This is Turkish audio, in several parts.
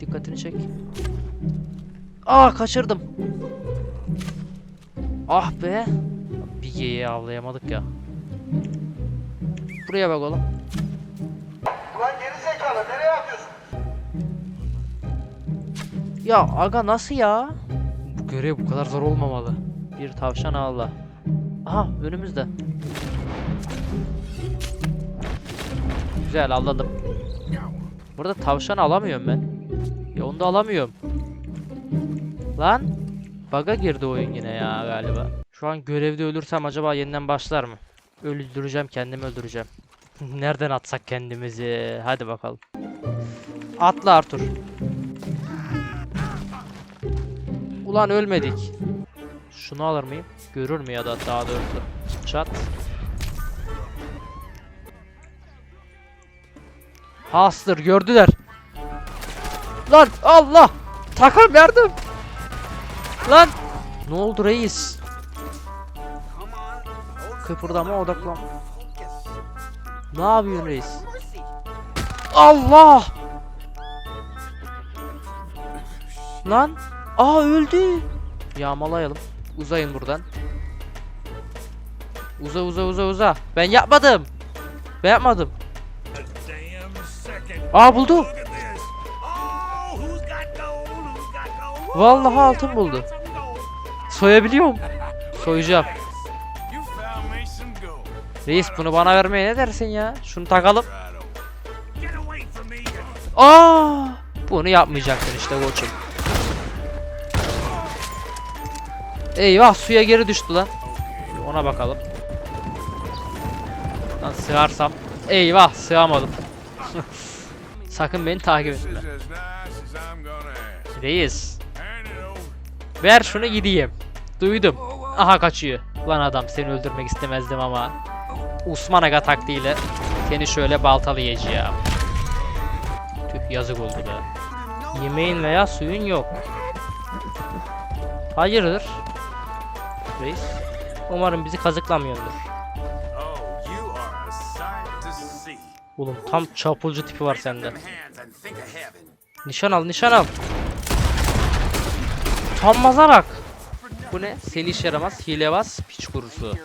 Dikkatini çek. Aa kaçırdım. Ah be. Bir geyiği avlayamadık ya. Buraya bak oğlum. Ulan geri zekalı nereye atıyorsun? Ya aga nasıl ya? Bu görev bu kadar zor olmamalı. Bir tavşan ağla. Aha önümüzde. Güzel avladım. Burada tavşan alamıyorum ben. Da alamıyorum. Lan. Baga girdi oyun yine ya galiba. Şu an görevde ölürsem acaba yeniden başlar mı? Öldüreceğim kendimi öldüreceğim. Nereden atsak kendimizi? Hadi bakalım. Atla Arthur. Ulan ölmedik. Şunu alır mıyım? Görür mü ya da daha doğrusu? Çat. Hastır gördüler. Lan Allah! Takım yardım! Lan! Ne oldu reis? Kıpırdama odaklan. Ne yapıyorsun reis? Allah! Lan! Aa öldü. Yağmalayalım. Uzayın buradan. Uza uza uza uza. Ben yapmadım. Ben yapmadım. Aa buldu. Vallahi altın buldu. Soyabiliyorum. Soyacağım. Reis bunu bana vermeye ne dersin ya? Şunu takalım. Aa! Bunu yapmayacaktın işte koçum. Eyvah suya geri düştü lan. Ona bakalım. Lan sığarsam. Eyvah sığamadım. Sakın beni takip etme. Reis. Ver şunu gideyim. Duydum. Aha kaçıyor. Lan adam seni öldürmek istemezdim ama. Osman Aga taktiğiyle seni şöyle baltalayacağım. Tüh yazık oldu be. Yemeğin veya suyun yok. Hayırdır? Reis. Umarım bizi kazıklamıyordur. Oğlum tam çapulcu tipi var sende. Nişan al, nişan al. Utanmaza bak. Bu ne? Seni işe yaramaz, hilebaz, piç kurusu.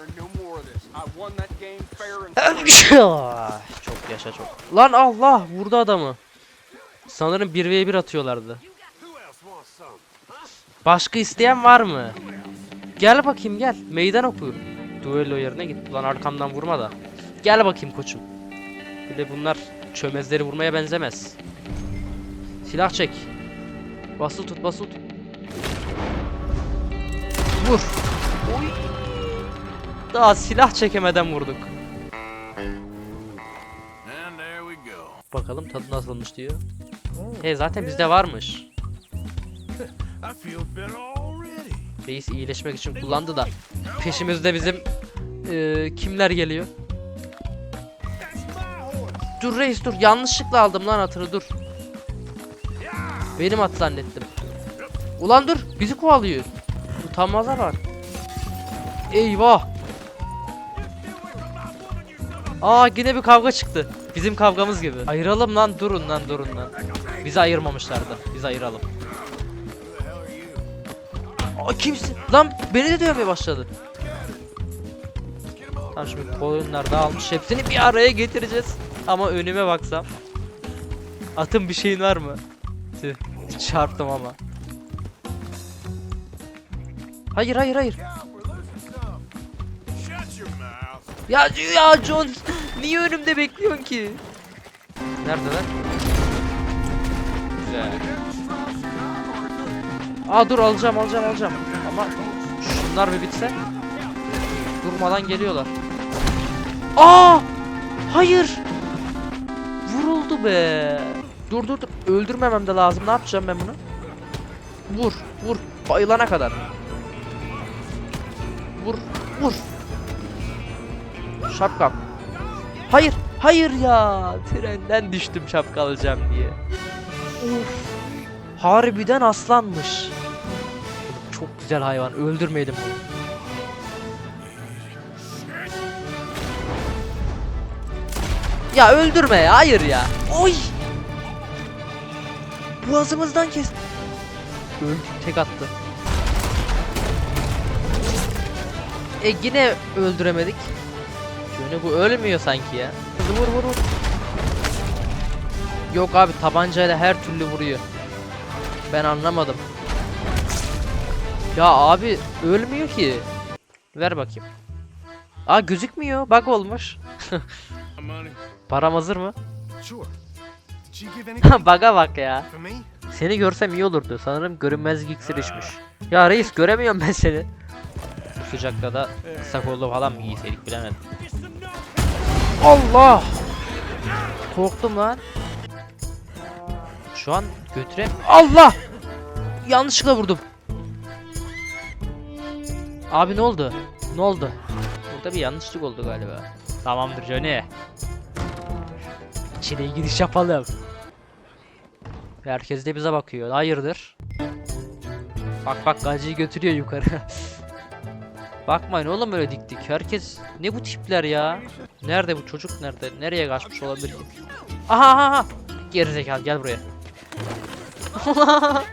çok yaşa çok. Lan Allah vurdu adamı. Sanırım 1v1 atıyorlardı. Başka isteyen var mı? Gel bakayım gel. Meydan oku. Duello yerine git. Lan arkamdan vurma da. Gel bakayım koçum. Bir de bunlar çömezleri vurmaya benzemez. Silah çek. Basılı tut basılı tut. Vur. Oy. Daha silah çekemeden vurduk. Bakalım tadı nasılmış diyor. He zaten bizde varmış. Reis iyileşmek için kullandı da peşimizde bizim eee, kimler geliyor? Dur reis dur yanlışlıkla aldım lan atını dur. Benim at zannettim. Ulan dur bizi kovalıyor. Utanmaza bak. Eyvah. Aa yine bir kavga çıktı. Bizim kavgamız gibi. Ayıralım lan durun lan durun lan. Bizi ayırmamışlardı. Biz ayıralım. Aa kimsin? Lan beni de dövmeye başladı. Tamam şimdi koyunlar dağılmış. Hepsini bir araya getireceğiz. Ama önüme baksam. Atın bir şeyin var mı? Tüh. Çarptım ama. Hayır hayır hayır. Ya ya John niye önümde bekliyorsun ki? Neredeler? Güzel. Aa dur alacağım alacağım alacağım. Ama şunlar bir bitse. Durmadan geliyorlar. Aa! Hayır. Vuruldu be. Dur dur dur. Öldürmemem de lazım. Ne yapacağım ben bunu? Vur, vur. Bayılana kadar. Vur, vur. Şapkam. Hayır, hayır ya. Trenden düştüm şapka alacağım diye. Uf. Harbiden aslanmış. Çok güzel hayvan. Öldürmeyelim bunu. Ya öldürme ya. Hayır ya. Oy. Boğazımızdan kes. Öldü. Tek attı. E yine öldüremedik. Johnny bu ölmüyor sanki ya. Vur vur vur. Yok abi tabancayla her türlü vuruyor. Ben anlamadım. Ya abi ölmüyor ki. Ver bakayım. Aa gözükmüyor. Bug olmuş. Param hazır mı? Bug'a bak ya. Seni görsem iyi olurdu. Sanırım görünmezlik iksiri içmiş. Ya reis göremiyorum ben seni. Bu sıcakta da kısa kollu falan mı giyseydik bilemedim. Allah! Korktum lan. Şu an götürem... Allah! Yanlışlıkla vurdum. Abi ne oldu? Ne oldu? Burada bir yanlışlık oldu galiba. Tamamdır Johnny. İçine giriş yapalım. Herkes de bize bakıyor. Hayırdır? Bak bak gacıyı götürüyor yukarı. Bakmayın oğlum öyle dik dik. Herkes ne bu tipler ya? Nerede bu çocuk nerede? Nereye kaçmış olabilir? Aha aha aha. Gerizekalı gel buraya.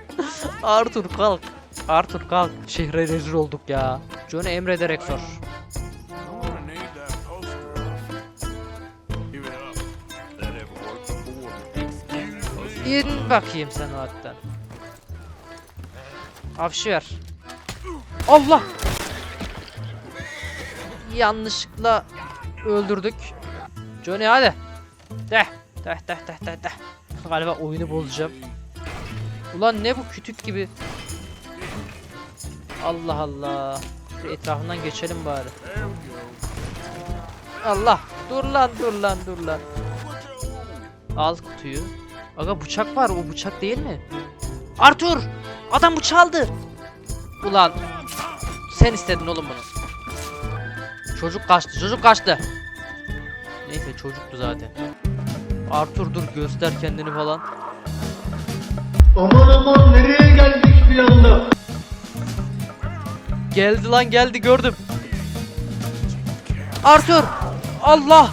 Arthur kalk. Arthur kalk. Şehre rezil olduk ya. Johnny emrederek sor. İn bakayım sen o hatta. Afşi ver. Allah! Yanlışlıkla öldürdük. Johnny hadi. De. De de de de de. Galiba oyunu bozacağım. Ulan ne bu kütük gibi. Allah Allah. Bir etrafından geçelim bari. Allah. Dur lan dur lan dur lan. Al kutuyu. Aga bıçak var o bıçak değil mi? Arthur! Adam bıçağı aldı. Ulan sen istedin oğlum bunu. Çocuk kaçtı çocuk kaçtı. Neyse çocuktu zaten. Arthur dur göster kendini falan. Aman aman nereye geldik bir anda? Geldi lan geldi gördüm. Arthur! Allah!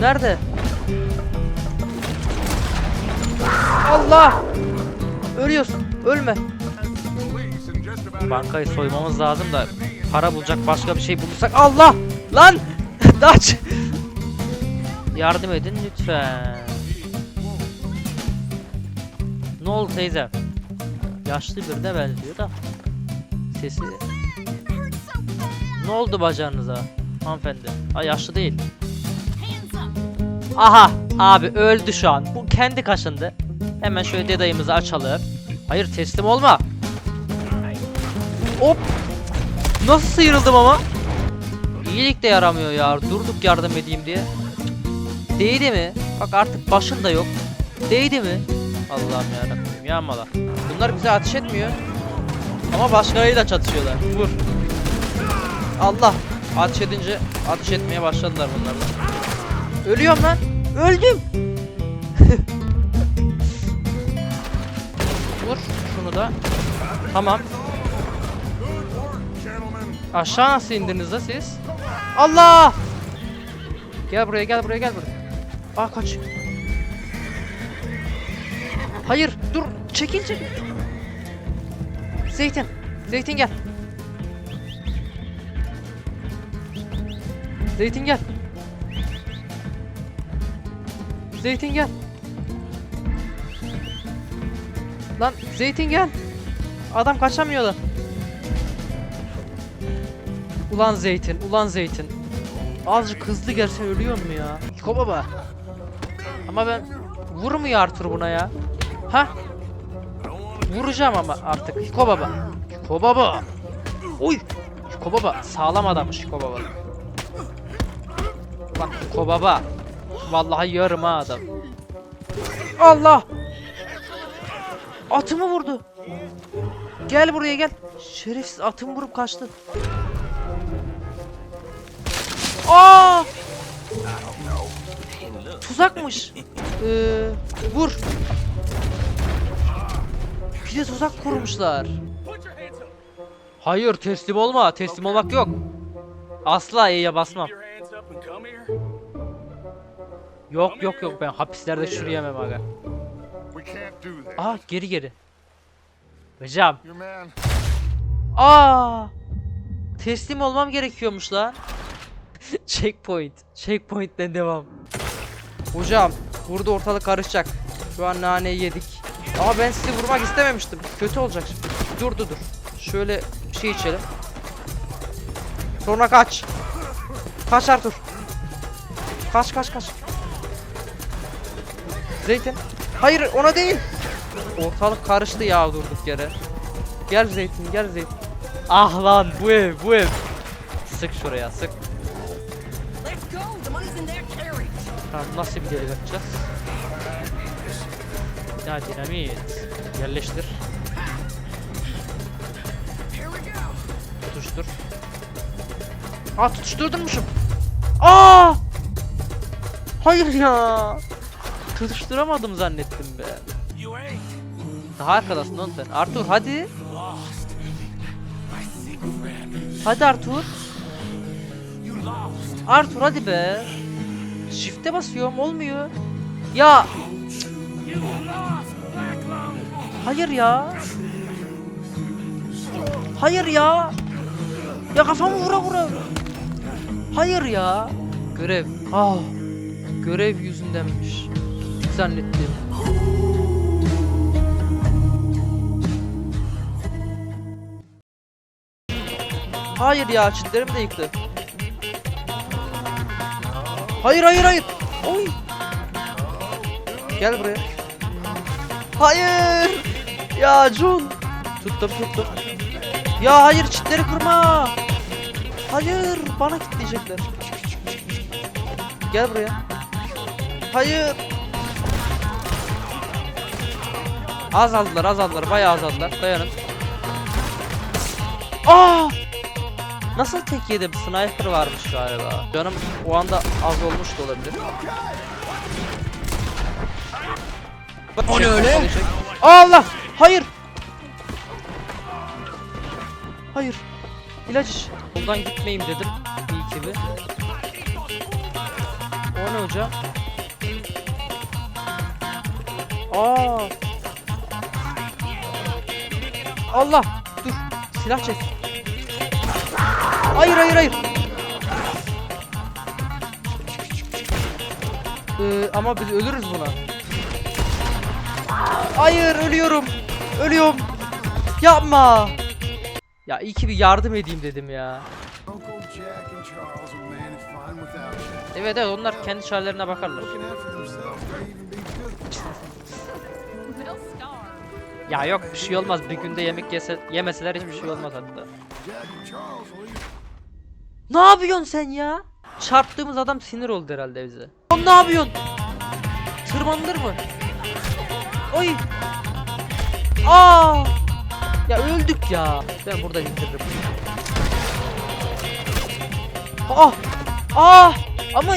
Nerede? Allah! Ölüyorsun. Ölme. Bankayı soymamız lazım da para bulacak başka bir şey bulursak Allah! Lan! Daç! Yardım edin lütfen. Ne oldu teyze? Yaşlı birine benziyor da. Sesi. Ne oldu bacağınıza? Hanımefendi. Ha yaşlı değil. Aha! Abi öldü şu an. Bu kendi kaşındı. Hemen şöyle dedayımızı açalım. Hayır teslim olma. Hop! Nasıl sıyrıldım ama? İyilik de yaramıyor ya. Durduk yardım edeyim diye. Değdi mi? Bak artık başın da yok. Değdi mi? Allah'ım yarabbim ya mala. Bunlar bize ateş etmiyor. Ama başkalarıyla çatışıyorlar. Vur. Allah. Ateş edince ateş etmeye başladılar bunlar da. Ölüyorum lan. Öldüm. Vur şunu da. Tamam. Aşağı nasıl indiniz la siz? Allah! Gel buraya gel buraya gel buraya. Aa kaç. Hayır dur çekil çekil. Zeytin. Zeytin gel. Zeytin gel. Zeytin gel. Lan Zeytin gel. Adam kaçamıyor lan. Ulan Zeytin, ulan Zeytin. Azıcık hızlı gelse ölüyor mu ya? Hiko baba. Ama ben vurmuyor Arthur buna ya. Ha? Vuracağım ama artık Hiko baba. Hiko baba. Uy. Hiko baba sağlam adammış Hiko baba. Lan Hiko baba. Vallahi yarım ha adam. Allah. Atımı vurdu. Gel buraya gel. Şerefsiz atımı vurup kaçtı. Aa! Tuzakmış. Ee, vur. Bir de tuzak kurmuşlar. Hayır teslim olma. Teslim olmak yok. Asla E'ye basmam. Yok yok yok ben hapislerde çürüyemem aga. Aa geri geri. Hocam. Aa! Teslim olmam gerekiyormuş lan. Checkpoint. Checkpoint'ten devam. Hocam burada ortalık karışacak. Şu an naneyi yedik. Ama ben sizi vurmak istememiştim. Kötü olacak şimdi. Dur dur dur. Şöyle bir şey içelim. Sonra kaç. Kaç Arthur. Kaç kaç kaç. Zeytin. Hayır ona değil. Ortalık karıştı ya durduk yere. Gel Zeytin gel Zeytin. Ah lan bu ev bu ev. Sık şuraya sık. Tamam nasıl bir delik açacağız? Ya dinamit. Yerleştir. Tutuştur. Aa tutuşturdurmuşum. Aa! Hayır ya. Tutuşturamadım zannettim be. Daha arkadasın oğlum sen. Arthur hadi. Hadi Arthur. Arthur hadi be. Shift'e basıyorum olmuyor. Ya hayır ya. Hayır ya. Ya kafamı vura vura. Hayır ya. Görev. Ah. Görev yüzündenmiş. Zannettim. Hayır ya çitlerim de yıktı. Hayır hayır hayır. Oy. Gel buraya. Hayır. Ya Jun. Tuttum tuttum. Ya hayır çitleri kırma. Hayır bana kilitleyecekler. Gel buraya. Hayır. Azaldılar azaldılar bayağı azaldılar. Dayanın. Aa! Nasıl tek yedim? Sniper varmış galiba. Canım o anda az olmuş da olabilir. O ne öyle? Allah! Hayır! Hayır. İlaç iç. Buradan gitmeyeyim dedim. İyi ki bir. O ne hocam? Aa! Allah! Dur. Silah çek. Hayır hayır hayır. Ee, ama biz ölürüz buna. Hayır ölüyorum. Ölüyorum. Yapma. Ya iyi ki bir yardım edeyim dedim ya. Evet evet onlar kendi çarelerine bakarlar. Ya yok bir şey olmaz. Bir günde yemek yese, yemeseler hiçbir şey olmaz hatta. Ne yapıyorsun sen ya? Çarptığımız adam sinir oldu herhalde bize. Oğlum ne yapıyorsun? Tırmanılır mı? Oy. Aa! Ya öldük ya. Ben buradan indiririm. Ah! Ah! Ama